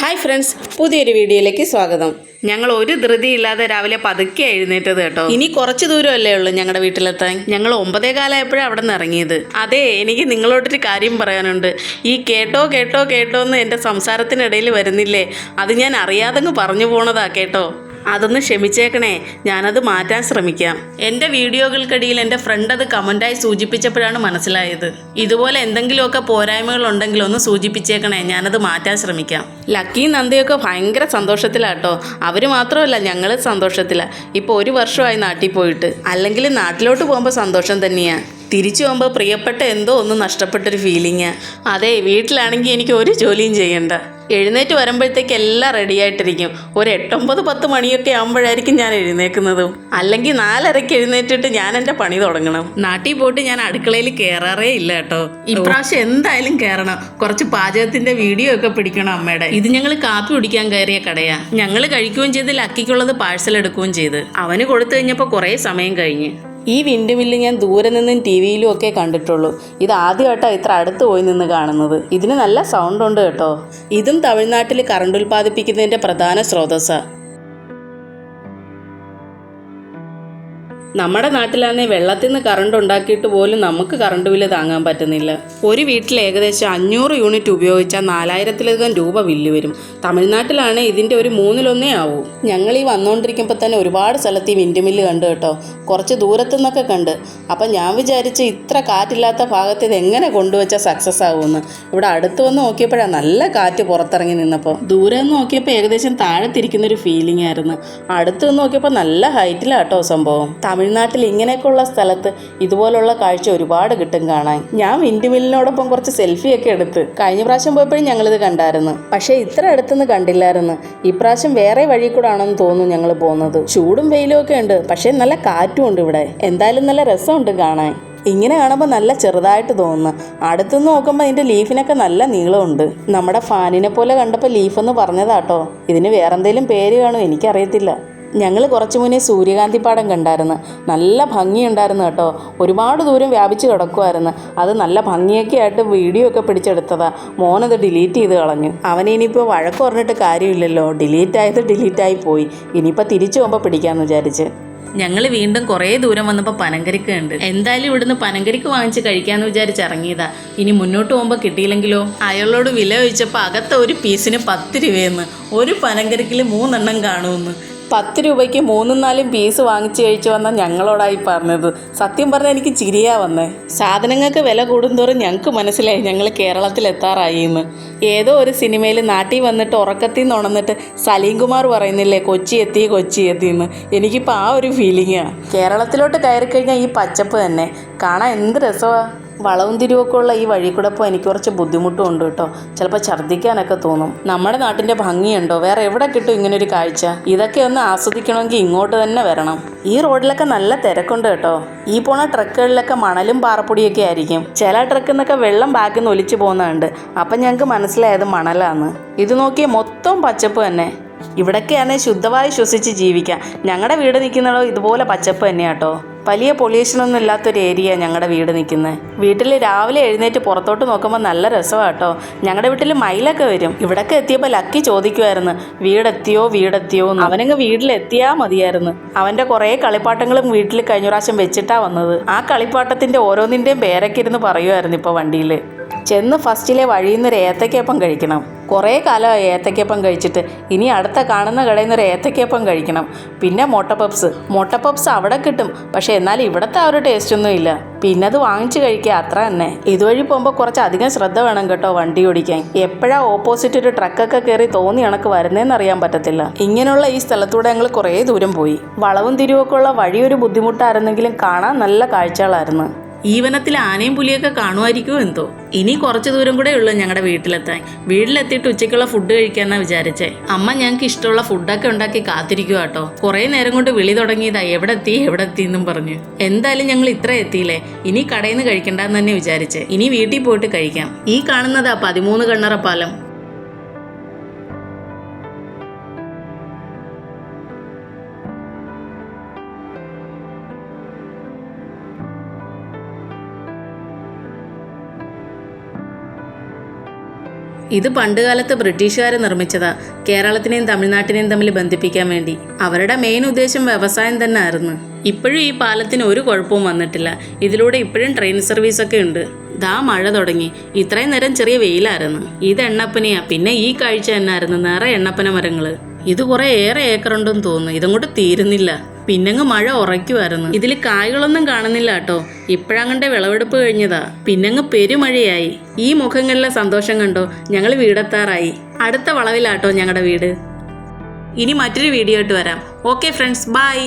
Hi friends പുതിയൊരു വീഡിയോയിലേക്ക് സ്വാഗതം. ഞങ്ങൾ ഒരു ധൃതിയില്ലാതെ രാവിലെ പതുക്കെ എഴുന്നേറ്റത് കേട്ടോ. ഇനി കുറച്ച് ദൂരമല്ലേ ഉള്ളൂ ഞങ്ങളുടെ വീട്ടിലെത്താൻ? ഞങ്ങൾ ഒമ്പതേ കാലമായപ്പോഴാണ് അവിടെ നിന്ന് ഇറങ്ങിയത്. അതെ എനിക്ക് നിങ്ങളോടൊരു കാര്യം പറയാനുണ്ട്. ഈ കേട്ടോ കേട്ടോ കേട്ടോ എന്ന് എന്റെ സംസാരത്തിനിടയിൽ വരുന്നില്ലേ? അത് ഞാൻ അറിയാതെ പറഞ്ഞു പോണതാ കേട്ടോ. അതൊന്ന് ക്ഷമിച്ചേക്കണേ. ഞാനത് മാറ്റാൻ ശ്രമിക്കാം. എന്റെ വീഡിയോകൾക്കിടയിൽ എന്റെ ഫ്രണ്ട് അത് കമന്റായി സൂചിപ്പിച്ചപ്പോഴാണ് മനസ്സിലായത്. ഇതുപോലെ എന്തെങ്കിലുമൊക്കെ പോരായ്മകൾ ഉണ്ടെങ്കിൽ ഒന്ന് സൂചിപ്പിച്ചേക്കണേ. ഞാനത് മാറ്റാൻ ശ്രമിക്കാം. ലക്കിയും നന്ദിയൊക്കെ ഭയങ്കര സന്തോഷത്തിലാട്ടോ അവർ മാത്രമല്ല ഞങ്ങൾ സന്തോഷത്തിലാണ് ഇപ്പോൾ ഒരു വർഷമായി നാട്ടിൽ പോയിട്ട്. അല്ലെങ്കിൽ നാട്ടിലോട്ട് പോകുമ്പോൾ സന്തോഷം തന്നെയാണ് തിരിച്ചു പോകുമ്പോൾ പ്രിയപ്പെട്ട എന്തോ ഒന്ന് നഷ്ടപ്പെട്ടൊരു ഫീലിങ് അതെ വീട്ടിലാണെങ്കിൽ എനിക്ക് ഒരു ജോലിയും ചെയ്യണ്ട. എഴുന്നേറ്റ് വരുമ്പോഴത്തേക്ക് എല്ലാം റെഡി ആയിട്ടിരിക്കും. ഒരു എട്ടൊമ്പത് പത്ത് മണിയൊക്കെ ആകുമ്പോഴായിരിക്കും ഞാൻ എഴുന്നേക്കുന്നതും. അല്ലെങ്കിൽ നാലരയ്ക്ക് എഴുന്നേറ്റിട്ട് ഞാൻ എന്റെ പണി തുടങ്ങണം. നാട്ടിൽ പോയിട്ട് ഞാൻ അടുക്കളയിൽ കയറാറേ ഇല്ല കേട്ടോ. ഇപ്രാവശ്യം എന്തായാലും കയറണം കുറച്ച് പാചകത്തിന്റെ വീഡിയോ ഒക്കെ പിടിക്കണം അമ്മയുടെ ഇത് ഞങ്ങൾ കാപ്പി കുടിക്കാൻ കയറിയ കടയാ. ഞങ്ങൾ കഴിക്കുകയും ചെയ്ത് ലക്കിക്കുള്ളത് പാഴ്സൽ എടുക്കുകയും ചെയ്ത്. അവന് കൊടുത്തു കഴിഞ്ഞപ്പോൾ കുറേ സമയം കഴിഞ്ഞ്. ഈ വിൻഡ് മില്ല് ഞാൻ ദൂരെ നിന്നും ടി വിയിലും ഒക്കെ കണ്ടിട്ടുള്ളൂ. ഇത് ആദ്യമായിട്ടാണ് ഇത്ര അടുത്ത് പോയി നിന്ന് കാണുന്നത്. ഇതിന് നല്ല സൗണ്ട് ഉണ്ട് കേട്ടോ. ഇതും തമിഴ്നാട്ടിൽ കറണ്ട് ഉൽപ്പാദിപ്പിക്കുന്നതിന്റെ പ്രധാന സ്രോതസ്സാണ് നമ്മുടെ നാട്ടിലാണെ വെള്ളത്തിൽ നിന്ന് കറണ്ട് ഉണ്ടാക്കിയിട്ട് പോലും നമുക്ക് കറണ്ട് ബില്ല് താങ്ങാൻ പറ്റുന്നില്ല. ഒരു വീട്ടിൽ ഏകദേശം അഞ്ഞൂറ് യൂണിറ്റ് ഉപയോഗിച്ചാൽ നാലായിരത്തിലധികം രൂപ ബില്ല് വരും. തമിഴ്നാട്ടിലാണ് ഇതിന്റെ ഒരു മൂന്നിലൊന്നേ ആവൂ. ഞങ്ങൾ ഈ വന്നുകൊണ്ടിരിക്കുമ്പോൾ തന്നെ ഒരുപാട് സ്ഥലത്ത് ഈ വിൻഡ് മില്ല് കണ്ടു കേട്ടോ. കുറച്ച് ദൂരത്തു നിന്നൊക്കെ കണ്ട്. അപ്പം ഞാൻ വിചാരിച്ച് ഇത്ര കാറ്റില്ലാത്ത ഭാഗത്ത് ഇത് എങ്ങനെ കൊണ്ടുവച്ചാൽ സക്സസ് ആവുമെന്ന് ഇവിടെ അടുത്ത് വന്ന് നോക്കിയപ്പോഴാണ് നല്ല കാറ്റ് പുറത്തിറങ്ങി നിന്നപ്പോൾ ദൂരെ നിന്ന് നോക്കിയപ്പോൾ ഏകദേശം താഴത്തിരിക്കുന്ന ഒരു ഫീലിംഗ് ആയിരുന്നു. അടുത്ത് നിന്ന് നോക്കിയപ്പോൾ നല്ല ഹൈറ്റിലാട്ടോ സംഭവം. തമിഴ്നാട്ടിൽ ഇങ്ങനെയൊക്കെയുള്ള സ്ഥലത്ത് ഇതുപോലുള്ള കാഴ്ച ഒരുപാട് കിട്ടും കാണാൻ. ഞാൻ വിൻഡ് മില്ലിനോടൊപ്പം കുറച്ച് സെൽഫിയൊക്കെ എടുത്ത് കഴിഞ്ഞ പ്രാവശ്യം പോയപ്പോഴും ഞങ്ങളിത് കണ്ടായിരുന്നു. പക്ഷേ ഇത്ര അടുത്തുനിന്ന് കണ്ടില്ലായിരുന്നു. ഇപ്രാവശ്യം വേറെ വഴി കൂടെ ആണെന്ന് തോന്നുന്നു ഞങ്ങൾ പോകുന്നത് ചൂടും വെയിലും ഒക്കെ ഉണ്ട്. പക്ഷേ നല്ല കാറ്റും ഉണ്ട് ഇവിടെ. എന്തായാലും നല്ല രസമുണ്ട് കാണാൻ. ഇങ്ങനെ കാണുമ്പോൾ നല്ല ചെറുതായിട്ട് തോന്നുന്നു. അടുത്തുനിന്ന് നോക്കുമ്പോൾ അതിന്റെ ലീഫിനൊക്കെ നല്ല നീളമുണ്ട്. നമ്മുടെ ഫാനിനെ പോലെ കണ്ടപ്പോൾ ലീഫെന്ന് പറഞ്ഞതാട്ടോ. ഇതിന് വേറെന്തേലും പേര് കാണും എനിക്കറിയത്തില്ല. ഞങ്ങൾ കുറച്ച് മുന്നേ സൂര്യകാന്തി പാടം കണ്ടായിരുന്നു. നല്ല ഭംഗിയുണ്ടായിരുന്നു കേട്ടോ. ഒരുപാട് ദൂരം വ്യാപിച്ച് കിടക്കുമായിരുന്നു അത് നല്ല ഭംഗിയൊക്കെ ആയിട്ട് വീഡിയോ ഒക്കെ പിടിച്ചെടുത്തതാ. മോനത് ഡിലീറ്റ് ചെയ്ത് കളഞ്ഞു. അവനിനിയിപ്പോൾ വഴക്ക് പറഞ്ഞിട്ട് കാര്യമില്ലല്ലോ. ഡിലീറ്റ് ആയത് ഡിലീറ്റ് ആയി പോയി. ഇനിയിപ്പോൾ തിരിച്ചു പോകുമ്പോൾ പിടിക്കാമെന്ന് വിചാരിച്ച്. ഞങ്ങൾ വീണ്ടും കുറേ ദൂരം വന്നപ്പോൾ പനങ്കരിക്ക ഉണ്ട് എന്തായാലും ഇവിടുന്ന് പനങ്കരിക്ക് വാങ്ങിച്ച് കഴിക്കാമെന്ന് വിചാരിച്ച് ഇറങ്ങിയതാ. ഇനി മുന്നോട്ട് പോകുമ്പോൾ കിട്ടിയില്ലെങ്കിലോ? അയാളോട് വില ചോദിച്ചപ്പോൾ അകത്തെ ഒരു പീസിന് പത്ത് രൂപയെന്ന്. ഒരു പനങ്കരിക്കിൽ മൂന്നെണ്ണം കാണുമെന്ന്. പത്ത് രൂപയ്ക്ക് മൂന്നും നാലും പീസ് വാങ്ങിച്ചു കഴിച്ചു വന്ന ഞങ്ങളോടായി പറഞ്ഞത്. സത്യം പറഞ്ഞാൽ എനിക്ക് ചിരിയാ വന്നേ. സാധനങ്ങൾക്ക് വില കൂടുന്തോറും ഞങ്ങൾക്ക് മനസ്സിലായി ഞങ്ങൾ കേരളത്തിൽ എത്താറായി എന്ന് ഏതോ ഒരു സിനിമയിൽ നാട്ടിൽ വന്നിട്ട് ഉറക്കത്തിൽ നിന്ന് ഉണർന്നിട്ട് സലീം കുമാർ പറയുന്നില്ലേ കൊച്ചി എത്തി കൊച്ചി എത്തി എന്ന് എനിക്കിപ്പോൾ ആ ഒരു ഫീലിംഗാണ് കേരളത്തിലോട്ട് കയറി കഴിഞ്ഞാൽ ഈ പച്ചപ്പ് തന്നെ. കാണാൻ എന്ത് രസമാണ് വളവും തിരിവൊക്കെ ഉള്ള ഈ വഴി കൂടെ പോയി എനിക്ക് കുറച്ച് ബുദ്ധിമുട്ടും ഉണ്ട് കേട്ടോ. ചിലപ്പോൾ ഛർദ്ദിക്കാനൊക്കെ തോന്നും. നമ്മുടെ നാട്ടിന്റെ ഭംഗിയുണ്ടോ? വേറെ എവിടെ കിട്ടും ഇങ്ങനൊരു കാഴ്ച? ഇതൊക്കെ ഒന്ന് ആസ്വദിക്കണമെങ്കിൽ ഇങ്ങോട്ട് തന്നെ വരണം. ഈ റോഡിലൊക്കെ നല്ല തിരക്കുണ്ട് കേട്ടോ. ഈ പോണ ട്രക്കുകളിലൊക്കെ മണലും പാറപ്പൊടിയൊക്കെ ആയിരിക്കും. ചില ട്രക്കിൽ നിന്നൊക്കെ വെള്ളം ബാക്കിൽ നിന്ന് ഒലിച്ചു പോകുന്നുണ്ട് അപ്പം ഞങ്ങൾക്ക് മനസ്സിലായത് മണലാണ്. ഇത് നോക്കിയ മൊത്തം പച്ചപ്പ് തന്നെ. ഇവിടൊക്കെയാണ് ശുദ്ധവായു ശ്വസിച്ച് ജീവിക്കാം. ഞങ്ങളുടെ വീട് നിൽക്കുന്നതോ ഇതുപോലെ പച്ചപ്പ് തന്നെയാട്ടോ വലിയ പൊല്യൂഷനൊന്നും ഇല്ലാത്തൊരു ഏരിയ ഞങ്ങളുടെ വീട് നിൽക്കുന്നത് വീട്ടിൽ രാവിലെ എഴുന്നേറ്റ് പുറത്തോട്ട് നോക്കുമ്പോൾ നല്ല രസമാണ് കേട്ടോ ഞങ്ങളുടെ വീട്ടിൽ മയിലൊക്കെ വരും. ഇവിടൊക്കെ എത്തിയപ്പോൾ ലക്കി ചോദിക്കുമായിരുന്നു വീടെത്തിയോ വീടെത്തിയോ എന്ന്. അവനങ്ങ് വീട്ടിലെത്തിയാൽ മതിയായിരുന്നു. അവന്റെ കുറേ കളിപ്പാട്ടങ്ങളും വീട്ടിൽ കഴിഞ്ഞ പ്രാവശ്യം വെച്ചിട്ടാണ് വന്നത്. ആ കളിപ്പാട്ടത്തിന്റെ ഓരോന്നിന്റെയും പേരൊക്കെ ഇരുന്ന് പറയുമായിരുന്നു ഇപ്പോൾ വണ്ടിയിൽ ചെന്ന് ഫസ്റ്റിലെ വഴിയിൽ നിന്ന് ഒരു കഴിക്കണം. കുറേ കാലമായി ഏത്തക്കപ്പം കഴിച്ചിട്ട്. ഇനി അടുത്ത കാണുന്ന കടയിൽ നിന്ന് ഒരു ഏത്തക്കപ്പം കഴിക്കണം. പിന്നെ മുട്ട പപ്സ് മുട്ട പപ്സ് അവിടെ കിട്ടും. പക്ഷേ എന്നാൽ ഇവിടുത്തെ ആ ഒരു ടേസ്റ്റ് ഒന്നും ഇല്ല. പിന്നെ അത് വാങ്ങിച്ച് കഴിക്കുക അത്ര തന്നെ. ഇതുവഴി പോകുമ്പോൾ കുറച്ച് അധികം ശ്രദ്ധ വേണം കേട്ടോ വണ്ടി ഓടിക്കാൻ. എപ്പോഴാ ഓപ്പോസിറ്റ് ഒരു ട്രക്കൊക്കെ കയറി തോന്നി കണക്ക് വരുന്നതെന്ന് അറിയാൻ പറ്റത്തില്ല. ഇങ്ങനെയുള്ള ഈ സ്ഥലത്തൂടെ ഞങ്ങൾ കുറേ ദൂരം പോയി. വളവും തിരിവൊക്കെ ഉള്ള വഴി ഒരു ബുദ്ധിമുട്ടായിരുന്നെങ്കിലും കാണാൻ നല്ല കാഴ്ചകളായിരുന്നു. ഈ വനത്തിൽ ആനയും പുലിയൊക്കെ കാണുമായിരിക്കുമോ എന്തോ? ഇനി കുറച്ച് ദൂരം കൂടെ ഉള്ളൂ ഞങ്ങളുടെ വീട്ടിലെത്താൻ. വീട്ടിലെത്തിയിട്ട് ഉച്ചയ്ക്കുള്ള ഫുഡ് കഴിക്കാന്നാ വിചാരിച്ചേ. അമ്മ ഞങ്ങൾക്ക് ഇഷ്ടമുള്ള ഫുഡൊക്കെ ഉണ്ടാക്കി കാത്തിരിക്കുക കേട്ടോ കുറേ നേരം കൊണ്ട് വിളി തുടങ്ങിയതാ എവിടെ എത്തി എവിടെ എത്തി എന്നും പറഞ്ഞു. എന്തായാലും ഞങ്ങൾ ഇത്ര എത്തിയില്ലേ? ഇനി കടയിൽ നിന്ന് കഴിക്കണ്ടെന്ന് തന്നെ വിചാരിച്ചേ. ഇനി വീട്ടിൽ പോയിട്ട് കഴിക്കാം. ഈ കാണുന്നതാ പതിമൂന്ന് കണ്ണറ പാലം. ഇത് പണ്ടുകാലത്ത് ബ്രിട്ടീഷുകാർ നിർമ്മിച്ചതാ. കേരളത്തിനെയും തമിഴ്നാട്ടിനെയും തമ്മിൽ ബന്ധിപ്പിക്കാൻ വേണ്ടി. അവരുടെ മെയിൻ ഉദ്ദേശം വ്യവസായം തന്നെ ആയിരുന്നു ഇപ്പോഴും ഈ പാലത്തിന് ഒരു കുഴപ്പവും വന്നിട്ടില്ല. ഇതിലൂടെ ഇപ്പോഴും ട്രെയിൻ സർവീസ് ഒക്കെ ഉണ്ട്. ദാ മഴ തുടങ്ങി. ഇത്രയും നേരം ചെറിയ വെയിലായിരുന്നു. ഇത് എണ്ണപ്പനയാ. പിന്നെ ഈ കാഴ്ച തന്നെയായിരുന്നു നിറയെ എണ്ണപ്പന മരങ്ങൾ. ഇത് കുറെ ഏറെ ഏക്കറുണ്ടെന്ന് തോന്നുന്നു. ഇതങ്ങോട്ട് തീരുന്നില്ല. പിന്നങ്ങ് മഴ ഉറയ്ക്കുമായിരുന്നു ഇതിൽ കായ്കളൊന്നും കാണുന്നില്ല കേട്ടോ. ഇപ്പോഴങ്ങണ്ടെ വിളവെടുപ്പ് കഴിഞ്ഞതാ. പിന്നങ്ങ് പെരുമഴയായി. ഈ മുഖങ്ങളിലെ സന്തോഷം കണ്ടോ? ഞങ്ങൾ വീടെത്താറായി. അടുത്ത വളവിലാട്ടോ ഞങ്ങളുടെ വീട്. ഇനി മറ്റൊരു വീഡിയോ ആയിട്ട് വരാം. Okay friends bye